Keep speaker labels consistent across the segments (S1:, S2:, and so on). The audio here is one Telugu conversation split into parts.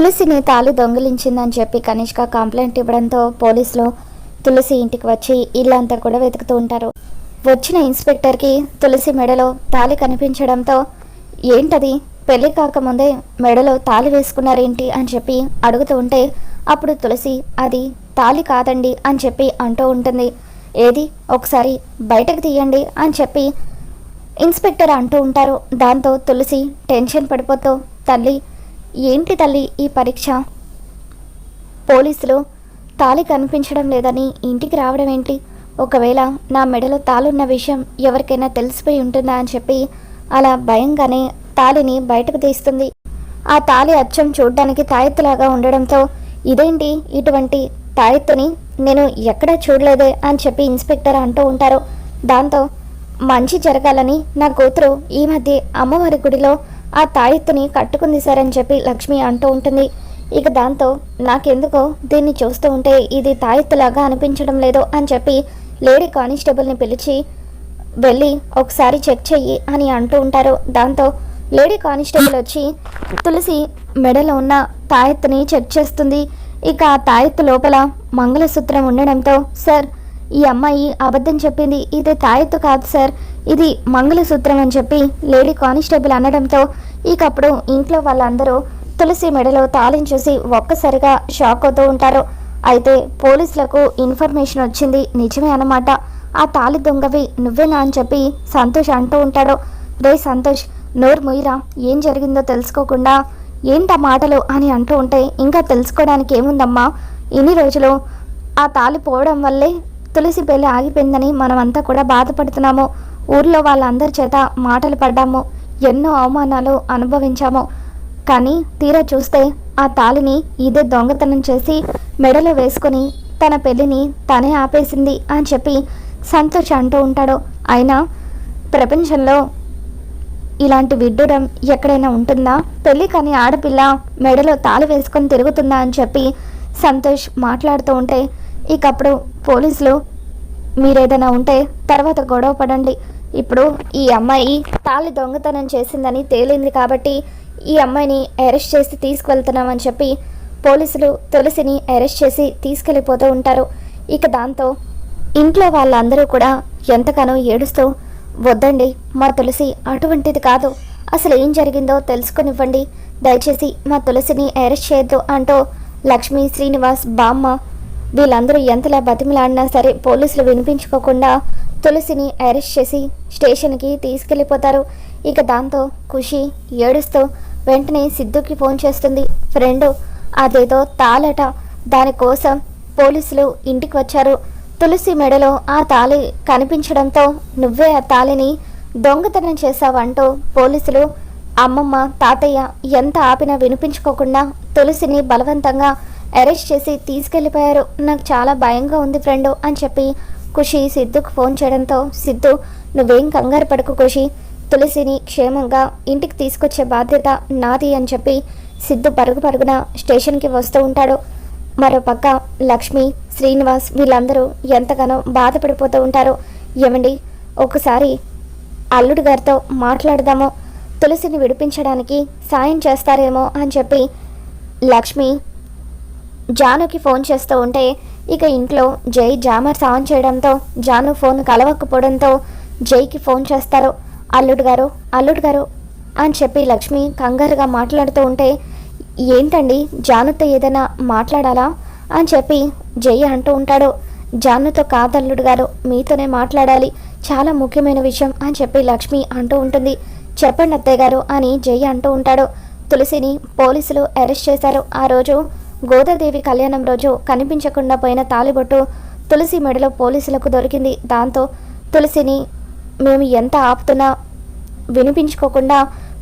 S1: తులసిని తాళి దొంగిలించిందని చెప్పి కనిష్క కంప్లైంట్ ఇవ్వడంతో పోలీసులు తులసి ఇంటికి వచ్చి ఇల్లంతా కూడా వెతుకుతూ ఉంటారు. వచ్చిన ఇన్స్పెక్టర్కి తులసి మెడలో తాళి కనిపించడంతో ఏంటది? పెళ్ళి కాకముందే మెడలో తాళి వేసుకున్నారేంటి? అని చెప్పి అడుగుతూ ఉంటే అప్పుడు తులసి అది తాళి కాదండి అని చెప్పి అంటూ ఉంటుంది. ఏది? ఒకసారి బయటకు తీయండి అని చెప్పి ఇన్స్పెక్టర్ అంటూ ఉంటారు. దాంతో తులసి టెన్షన్ పడిపోతూ తల్లి ఏంటి తల్లి ఈ పరీక్ష? పోలీసులు తాళి కనిపించడం లేదని ఇంటికి రావడం ఏంటి? ఒకవేళ నా మెడలో తాళున్న విషయం ఎవరికైనా తెలిసిపోయి ఉంటుందా అని చెప్పి అలా భయంగానే తాళిని బయటకు తీస్తుంది. ఆ తాళి అచ్చం చూడ్డానికి తాయెత్తులాగా ఉండడంతో ఇదేంటి ఇటువంటి తాయెత్తుని నేను ఎక్కడా చూడలేదే అని చెప్పి ఇన్స్పెక్టర్ అంటూ ఉంటారు. దాంతో మంచి జరగాలని నా కూతురు ఈ మధ్య అమ్మవారి గుడిలో ఆ తాయెత్తుని కట్టుకుంది సార్ అని చెప్పి లక్ష్మి అంటూ ఉంటుంది. ఇక దాంతో నాకెందుకో? దీన్ని చూస్తూ ఉంటే ఇది తాయెత్తులాగా అనిపించడం లేదు అని చెప్పి లేడీ కానిస్టేబుల్ని పిలిచి వెళ్ళి ఒకసారి చెక్ చెయ్యి అని అంటూ ఉంటారు. దాంతో లేడీ కానిస్టేబుల్ వచ్చి తులసి మెడలో ఉన్న తాయెత్తుని చెక్ చేస్తుంది. ఇక ఆ తాయెత్తు లోపల మంగళసూత్రం ఉండడంతో సార్ ఈ అమ్మాయి అబద్ధం చెప్పింది. ఇది తాయెత్తు కాదు సార్. ఇది మంగళసూత్రం అని చెప్పి లేడీ కానిస్టేబుల్ అనడంతో ఇకప్పుడు ఇంట్లో వాళ్ళందరూ తులసి మెడలో తాళం చూసి ఒక్కసారిగా షాక్ అవుతూ ఉంటారు. అయితే పోలీసులకు ఇన్ఫర్మేషన్ వచ్చింది నిజమే అన్నమాట. ఆ తాళి దొంగవి నువ్వేనా అని చెప్పి సంతోష్ అంటూ ఉంటాడు. రే సంతోష్ నోరు ముయిరా? ఏం జరిగిందో తెలుసుకోకుండా ఏంటా మాటలు అని అంటూ ఉంటే ఇంకా తెలుసుకోవడానికి ఏముందమ్మా? ఇన్ని రోజులు ఆ తాళి పోవడం వల్లే తులసి పెళ్ళి ఆగిపోయిందని మనమంతా కూడా బాధపడుతున్నాము. ఊర్లో వాళ్ళందరి చేత మాటలు పడ్డాము ఎన్నో అవమానాలు అనుభవించాము. కానీ తీరా చూస్తే ఆ తాళిని ఇదే దొంగతనం చేసి మెడలో వేసుకొని తన పెళ్ళిని తనే ఆపేసింది అని చెప్పి సంతోష్ అంటూ ఉంటాడు. అయినా ప్రపంచంలో ఇలాంటి విడ్డూరం ఎక్కడైనా ఉంటుందా? పెళ్ళి కానీ ఆడపిల్ల మెడలో తాళి వేసుకొని తిరుగుతుందా అని చెప్పి సంతోష్ మాట్లాడుతూ ఉంటే ఇకప్పుడు పోలీసులు మీరేదైనా ఉంటే తర్వాత గొడవ పడండి. ఇప్పుడు ఈ అమ్మాయి తాళి దొంగతనం చేసిందని తేలింది కాబట్టి ఈ అమ్మాయిని అరెస్ట్ చేసి తీసుకువెళ్తున్నామని చెప్పి పోలీసులు తులసిని అరెస్ట్ చేసి తీసుకెళ్ళిపోతూ ఉంటారు. ఇక దాంతో ఇంట్లో వాళ్ళందరూ కూడా ఎంతగానో ఏడుస్తూ వద్దండి మా తులసి అటువంటిది కాదు. అసలు ఏం జరిగిందో తెలుసుకొనివ్వండి. దయచేసి మా తులసిని అరెస్ట్ చేయొద్దు అంటూ లక్ష్మి శ్రీనివాస్ బామ్మ వీళ్ళందరూ ఎంతలా బతిమలాడినా సరే పోలీసులు వినిపించుకోకుండా తులసిని అరెస్ట్ చేసి స్టేషన్కి తీసుకెళ్ళిపోతారు. ఇక దాంతో ఖుషి ఏడుస్తూ వెంటనే సిద్ధుకి ఫోన్ చేస్తుంది. ఫ్రెండు అదేదో తాళట దానికోసం పోలీసులు ఇంటికి వచ్చారు. తులసి మెడలో ఆ తాళి కనిపించడంతో నువ్వే ఆ తాళిని దొంగతనం చేశావంటూ పోలీసులు అమ్మమ్మ తాతయ్య ఎంత ఆపినా వినిపించుకోకుండా తులసిని బలవంతంగా అరెస్ట్ చేసి తీసుకెళ్ళిపోయారు నాకు చాలా భయంగా ఉంది ఫ్రెండు అని చెప్పి ఖుషి సిద్ధుకు ఫోన్ చేయడంతో సిద్ధు నువ్వేం కంగారు పడకు ఖుషి. తులసిని క్షేమంగా ఇంటికి తీసుకొచ్చే బాధ్యత నాది అని చెప్పి సిద్ధు పరుగు పరుగున స్టేషన్కి వస్తూ ఉంటాడు. మరోపక్క లక్ష్మి శ్రీనివాస్ వీళ్ళందరూ ఎంతగానో బాధపడిపోతూ ఉంటారు. ఏమండి ఒకసారి అల్లుడు గారితో మాట్లాడదాము. తులసిని విడిపించడానికి సాయం చేస్తారేమో అని చెప్పి లక్ష్మి జానుకి ఫోన్ చేస్తూ ఉంటే ఇక ఇంట్లో జై జామర్ ఆన్ చేయడంతో జాను ఫోన్ కలవకపోవడంతో జైకి ఫోన్ చేస్తారు. అల్లుడు గారు అల్లుడు గారు అని చెప్పి లక్ష్మి కంగారుగా మాట్లాడుతూ ఉంటే ఏంటండి జానుతో ఏదైనా మాట్లాడాలా? అని చెప్పి జై అంటూ ఉంటాడు. జానుతో కాదల్లుడు గారు మీతోనే మాట్లాడాలి చాలా ముఖ్యమైన విషయం అని చెప్పి లక్ష్మి అంటూ ఉంటుంది. చెప్పండి అత్తయ్య గారు అని జై అంటూ ఉంటాడు. తులసిని పోలీసులు అరెస్ట్ చేశారు. ఆ రోజు గోదాదేవి కళ్యాణం రోజు కనిపించకుండా పోయిన తాలిబొట్టు తులసి మెడలో పోలీసులకు దొరికింది. దాంతో తులసిని మేము ఎంత ఆపుతున్నా వినిపించుకోకుండా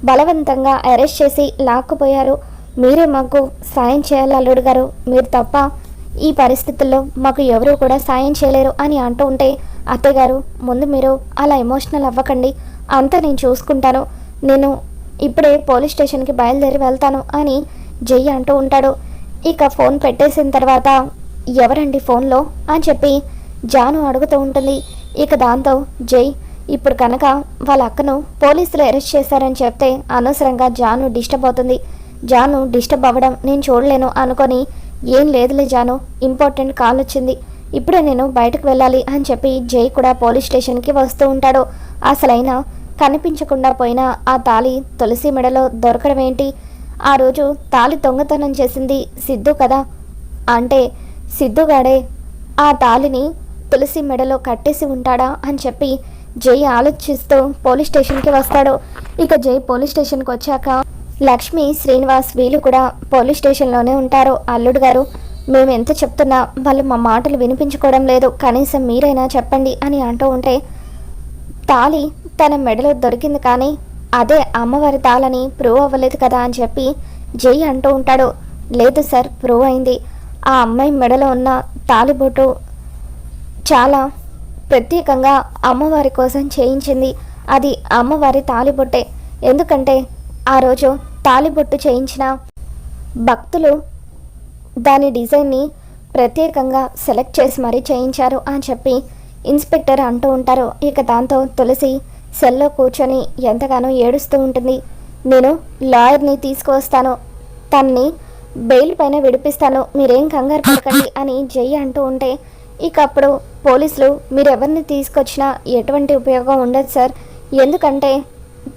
S1: బలవంతంగా అరెస్ట్ చేసి లాక్కుపోయారు. మీరే మాకు సాయం చేయాలి అల్లుడు గారు. మీరు తప్ప ఈ పరిస్థితుల్లో మాకు ఎవరూ కూడా సాయం చేయలేరు అని అంటూ ఉంటే అత్తయ్యగారు ముందు మీరు అలా ఎమోషనల్ అవ్వకండి. అంతా నేను చూసుకుంటాను. నేను ఇప్పుడే పోలీస్ స్టేషన్కి బయలుదేరి వెళ్తాను అని జై అంటూ ఉంటాడు. ఇక ఫోన్ పెట్టేసిన తర్వాత ఎవరండి ఫోన్లో? అని చెప్పి జాను అడుగుతూ ఉంటుంది. ఇక దాంతో జై ఇప్పుడు కనుక వాళ్ళ అక్కను పోలీసులు అరెస్ట్ చేశారని చెప్తే అనవసరంగా జాను డిస్టర్బ్ అవుతుంది. జాను డిస్టర్బ్ అవ్వడం నేను చూడలేను అనుకొని ఏం లేదులే జాను ఇంపార్టెంట్ కాల్ వచ్చింది. ఇప్పుడే నేను బయటకు వెళ్ళాలి అని చెప్పి జై కూడా పోలీస్ స్టేషన్కి వస్తూ ఉంటాడు. అసలైన కనిపించకుండా పోయిన ఆ తాళి తులసి మెడలో దొరకడం ఏంటి? ఆ రోజు తాళి దొంగతనం చేసింది సిద్ధు కదా? అంటే సిద్ధుగాడే ఆ తాళిని తులసి మెడలో కట్టేసి ఉంటాడా అని చెప్పి జై ఆలోచిస్తూ పోలీస్ స్టేషన్కి వస్తాడు. ఇక జై పోలీస్ స్టేషన్కి వచ్చాక లక్ష్మి శ్రీనివాస్ వీళ్ళు కూడా పోలీస్ స్టేషన్లోనే ఉంటారు. అల్లుడు గారు మేము ఎంత చెప్తున్నా వాళ్ళు మా మాటలు వినిపించుకోవడం లేదు. కనీసం మీరైనా చెప్పండి అని అంటూ ఉంటే తాళి తన మెడలో దొరికింది కానీ అదే అమ్మవారి తాళని ప్రూవ్ అవ్వలేదు కదా అని చెప్పి జై అంటూ ఉంటాడు. లేదు సార్ ప్రూవ్ అయింది. ఆ అమ్మాయి మెడలో ఉన్న తాలిబొట్టు చాలా ప్రత్యేకంగా అమ్మవారి కోసం చేయించింది. అది అమ్మవారి తాలిబొట్టే. ఎందుకంటే ఆ రోజు తాలిబొట్టు చేయించిన భక్తులు దాని డిజైన్ని ప్రత్యేకంగా సెలెక్ట్ చేసి మరీ చేయించారు అని చెప్పి ఇన్స్పెక్టర్ అంటూ ఉంటారు. ఇక దాంతో తులసి సెల్లో కూర్చొని ఎంతగానో ఏడుస్తూ ఉంటుంది. నేను లాయర్ని తీసుకువస్తాను. తన్ని బెయిల్ పైన విడిపిస్తాను. మీరేం కంగారు పడకండి అని జై అంటూ ఉంటే ఇక అప్పుడు పోలీసులు మీరెవరిని తీసుకొచ్చినా ఎటువంటి ఉపయోగం ఉండదు సార్. ఎందుకంటే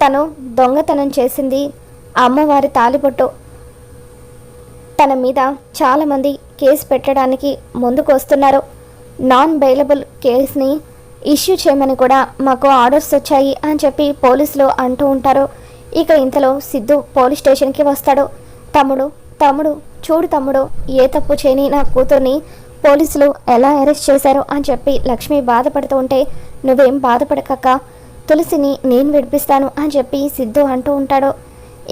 S1: తను దొంగతనం చేసింది అమ్మవారి తాలిపొట్టు తన మీద చాలామంది కేసు పెట్టడానికి ముందుకు వస్తున్నారు నాన్ బెయిలబుల్ కేసుని ఇష్యూ చేయమని కూడా మాకు ఆర్డర్స్ వచ్చాయి అని చెప్పి పోలీసులు అంటూ ఉంటారు. ఇక ఇంతలో సిద్ధు పోలీస్ స్టేషన్కి వస్తాడు. తమ్ముడు తమ్ముడు చూడు తమ్ముడు ఏ తప్పు చేయని నా కూతుర్ని పోలీసులు ఎలా అరెస్ట్ చేశారు అని చెప్పి లక్ష్మి బాధపడుతూ ఉంటే నువ్వేం బాధపడకక్క తులసిని నేను విడిపిస్తాను అని చెప్పి సిద్ధు అంటూ ఉంటాడు.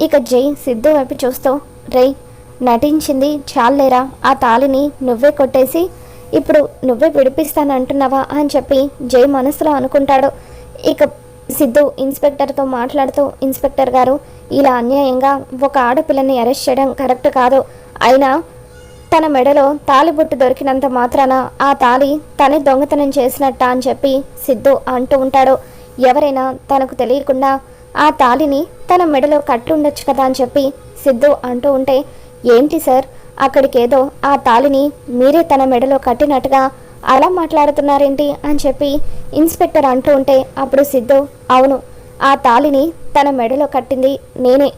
S1: ఇక జై సిద్ధు వైపు చూస్తూ రేయ్ నటించింది చాలేరా ఆ తాళిని నువ్వే కొట్టేసి ఇప్పుడు నువ్వే విడిపిస్తాను అంటున్నావా అని చెప్పి జై మనసులో అనుకుంటాడు. ఇక సిద్ధు ఇన్స్పెక్టర్తో మాట్లాడుతూ ఇన్స్పెక్టర్ గారు ఇలా అన్యాయంగా ఒక ఆడపిల్లని అరెస్ట్ చేయడం కరెక్ట్ కాదు. అయినా తన మెడలో తాలిబొట్టు దొరికినంత మాత్రాన ఆ తాళి తనే దొంగతనం చేసినట్ట అని చెప్పి సిద్ధు అంటూ ఉంటాడు. ఎవరైనా తనకు తెలియకుండా ఆ తాళిని తన మెడలో కట్టుండొచ్చు కదా అని చెప్పి సిద్ధు అంటూ ఉంటే ఏంటి సార్? అక్కడికేదో ఆ తాళిని మీరే తన మెడలో కట్టినట్టుగా అలా మాట్లాడుతున్నారేంటి అని చెప్పి ఇన్స్పెక్టర్ అంటూ ఉంటే అప్పుడు సిద్ధు అవును ఆ తాళిని తన మెడలో కట్టింది నేనే.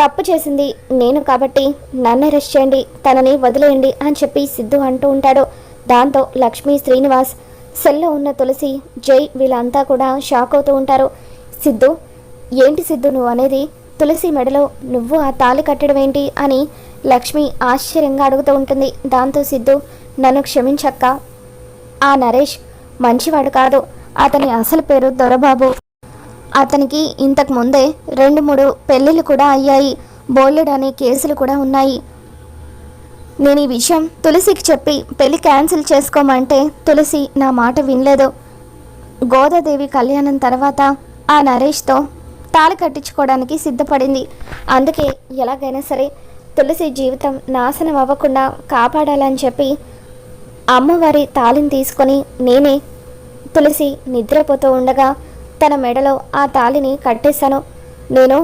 S1: తప్పు చేసింది నేను కాబట్టి నన్ను అరెస్ట్ చేయండి తనని వదిలేయండి అని చెప్పి సిద్ధు అంటూ ఉంటాడు. దాంతో లక్ష్మీ శ్రీనివాస్ సెల్లో ఉన్న తులసి జై వీళ్ళంతా కూడా షాక్ అవుతూ ఉంటారు. సిద్ధు ఏంటి సిద్ధు నువ్వు అనేది? తులసి మెడలో నువ్వు ఆ తాళి కట్టడం ఏంటి అని లక్ష్మి ఆశ్చర్యంగా అడుగుతూ ఉంటుంది. దాంతో సిద్ధు నన్ను క్షమించక్క. ఆ నరేష్ మంచివాడు కాదు. అతని అసలు పేరు దొరబాబు. అతనికి ఇంతకు ముందే రెండు మూడు పెళ్ళిళ్ళు కూడా అయ్యాయి. బోలెడని కేసులు కూడా ఉన్నాయి. నేను ఈ విషయం తులసికి చెప్పి పెళ్ళి క్యాన్సిల్ చేసుకోమంటే తులసి నా మాట వినలేదు. గోదాదేవి కళ్యాణం తర్వాత ఆ నరేష్తో తాళి కట్టించుకోవడానికి సిద్ధపడింది. అందుకే ఎలాగైనా సరే తులసి జీవితం నాశనం అవ్వకుండా కాపాడాలని చెప్పి అమ్మవారి తాళిని తీసుకొని నేనే తులసి నిద్రపోతూ ఉండగా తన మెడలో ఆ తాళిని కట్టేశాను. నేను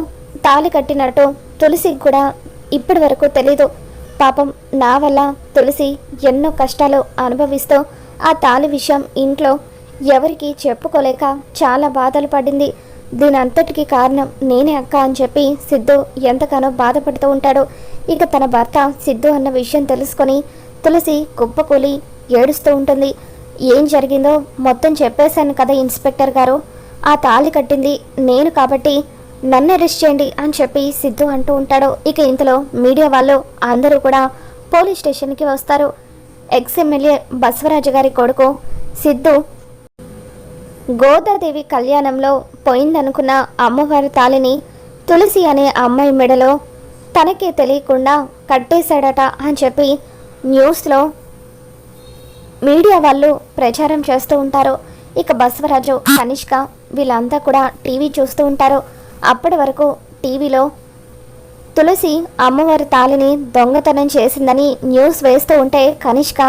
S1: తాళి కట్టినట్టు తులసికి కూడా ఇప్పటి వరకు తెలీదు. పాపం నా వల్ల తులసి ఎన్నో కష్టాలు అనుభవిస్తూ ఆ తాళి విషయం ఇంట్లో ఎవరికి చెప్పుకోలేక చాలా బాధలు పడింది. దీని అంతటికి కారణం నేనే అక్క అని చెప్పి సిద్ధు ఎంతగానో బాధపడుతూ ఉంటాడు. ఇక తన భర్త సిద్ధు అన్న విషయం తెలుసుకొని తులసి కుప్పకూలి ఏడుస్తూ ఉంటుంది. ఏం జరిగిందో మొత్తం చెప్పేశాను కదా ఇన్స్పెక్టర్ గారు. ఆ తాళి కట్టింది నేను కాబట్టి నన్ను అరెస్ట్ చేయండి అని చెప్పి సిద్ధు అంటూ ఉంటాడు. ఇక ఇంతలో మీడియా వాళ్ళు అందరూ కూడా పోలీస్ స్టేషన్కి వస్తారు. ఎక్స్ ఎమ్మెల్యే బసవరాజు గారి కొడుకు సిద్ధు గోదాదేవి కళ్యాణంలో పోయిందనుకున్న అమ్మవారి తాళిని తులసి అనే అమ్మాయి మెడలో తనకే తెలియకుండా కట్టేశాడట అని చెప్పి న్యూస్లో మీడియా వాళ్ళు ప్రచారం చేస్తూ ఉంటారు. ఇక బసవరాజు కనిష్క వీళ్ళంతా కూడా టీవీ చూస్తూ ఉంటారు. అప్పటి వరకు టీవీలో తులసి అమ్మవారి తాళిని దొంగతనం చేసిందని న్యూస్ వేస్తూ ఉంటే కనిష్క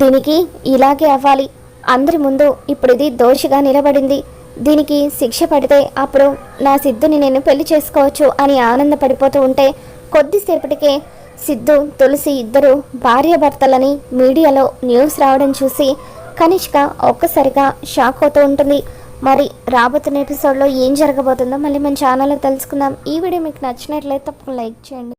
S1: దీనికి ఇలాగే అవ్వాలి. అందరి ముందు ఇప్పుడు ఇది దోషిగా నిలబడింది. దీనికి శిక్ష పడితే అప్పుడు నా సిద్ధుని నేను పెళ్ళి చేసుకోవచ్చు అని ఆనందపడిపోతూ ఉంటే కొద్దిసేపటికే సిద్ధు తులసి ఇద్దరు భార్యాభర్తలని మీడియాలో న్యూస్ రావడం చూసి కనిష్క ఒక్కసారిగా షాక్ అవుతూ ఉంటుంది. మరి రాబోతున్న ఎపిసోడ్లో ఏం జరగబోతుందో మళ్ళీ మన ఛానల్లో తెలుసుకుందాం. ఈ వీడియో మీకు నచ్చినట్లయితే తప్పకుండా లైక్ చేయండి.